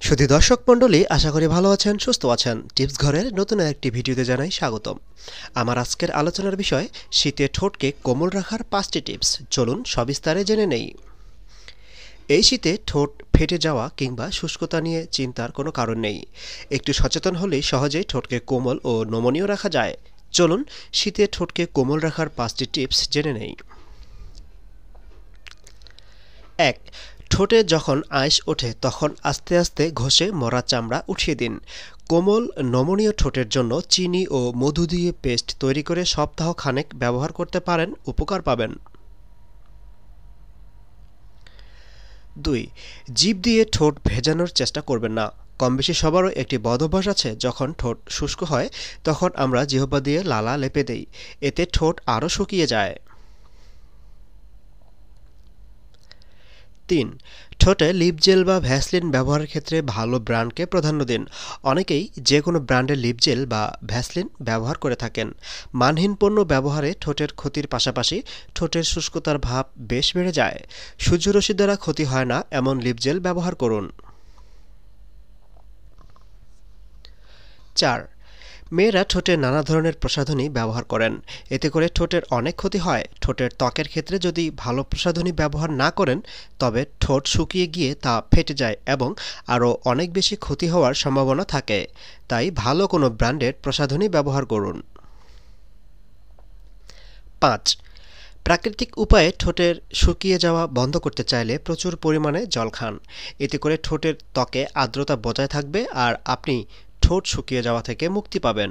শুধু দর্শক মণ্ডলী, আশা করি ভালো আছেন, সুস্থ আছেন। টিপস ঘরের নতুন একটি ভিডিওতে জানাই স্বাগতম। আমার আজকের আলোচনার বিষয়, শীতে ঠোঁটকে কোমল রাখার পাঁচটি টিপস। চলুন সবিস্তারে জেনে নেই। এই শীতে ঠোঁট ফেটে যাওয়া কিংবা শুষ্কতা নিয়ে চিন্তার কোনো কারণ নেই। একটু সচেতন হলেই সহজেই ঠোঁটকে কোমল ও নমনীয় রাখা যায়। চলুন শীতে ঠোঁটকে কোমল রাখার পাঁচটি টিপস জেনে নেই। ঠোঁটে যখন আইস ওঠে, তখন আস্তে আস্তে ঘষে মরা চামড়া উঠিয়ে দিন। কোমল, নমনীয় ঠোঁটের জন্য চিনি ও মধু দিয়ে পেস্ট তৈরি করে সপ্তাহ খানেক ব্যবহার করতে পারেন, উপকার পাবেন। দুই জিভ দিয়ে ঠোঁট ভেজানোর চেষ্টা করবেন না। কম বেশি সবারও একটি বদভ্যাস আছে, যখন ঠোঁট শুষ্ক হয়, তখন আমরা জিহ্বা দিয়ে লালা লেপে দেই। এতে ঠোঁট আরও শুকিয়ে যায়। তিন। ঠোঁটে লিপ জেল বা ভ্যাসলিন ব্যবহারের ক্ষেত্রে ভালো ব্র্যান্ডকে প্রাধান্য দিন। অনেকেই যে কোনো ব্র্যান্ডের লিপ জেল বা ভ্যাসলিন ব্যবহার করে থাকেন। মানহীন পণ্য ব্যবহারে ঠোঁটের ক্ষতির পাশাপাশি ঠোঁটের শুষ্কতার ভাব বেশ বেড়ে যায়। সূর্যরশ্মি দ্বারা ক্ষতি হয় না, এমন লিপ জেল ব্যবহার করুন। চার। মেয়েরা ঠোঁটে নানা ধরনের প্রসাধনী ব্যবহার করেন। এতে করে ঠোঁটের অনেক ক্ষতি হয়। ঠোঁটের ত্বকের ক্ষেত্রে যদি ভালো প্রসাধনী ব্যবহার না করেন, তবে ঠোঁট শুকিয়ে গিয়ে তা ফেটে যায় এবং আরও অনেক বেশি ক্ষতি হওয়ার সম্ভাবনা থাকে। তাই ভালো কোনো ব্র্যান্ডের প্রসাধনী ব্যবহার করুন। পাঁচ, প্রাকৃতিক উপায়ে ঠোঁটের শুকিয়ে যাওয়া বন্ধ করতে চাইলে প্রচুর পরিমাণে জল খান। এতে করে ঠোঁটের ত্বকে আর্দ্রতা বজায় থাকবে আর আপনি ঠোঁট শুকিয়ে যাওয়া থেকে মুক্তি পাবেন।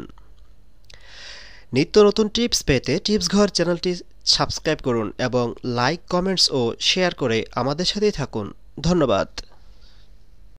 নিত্য নতুন টিপস পেতে টিপস ঘর চ্যানেলটি সাবস্ক্রাইব করুন এবং লাইক, কমেন্টস ও শেয়ার করে আমাদের সাথেই থাকুন। ধন্যবাদ।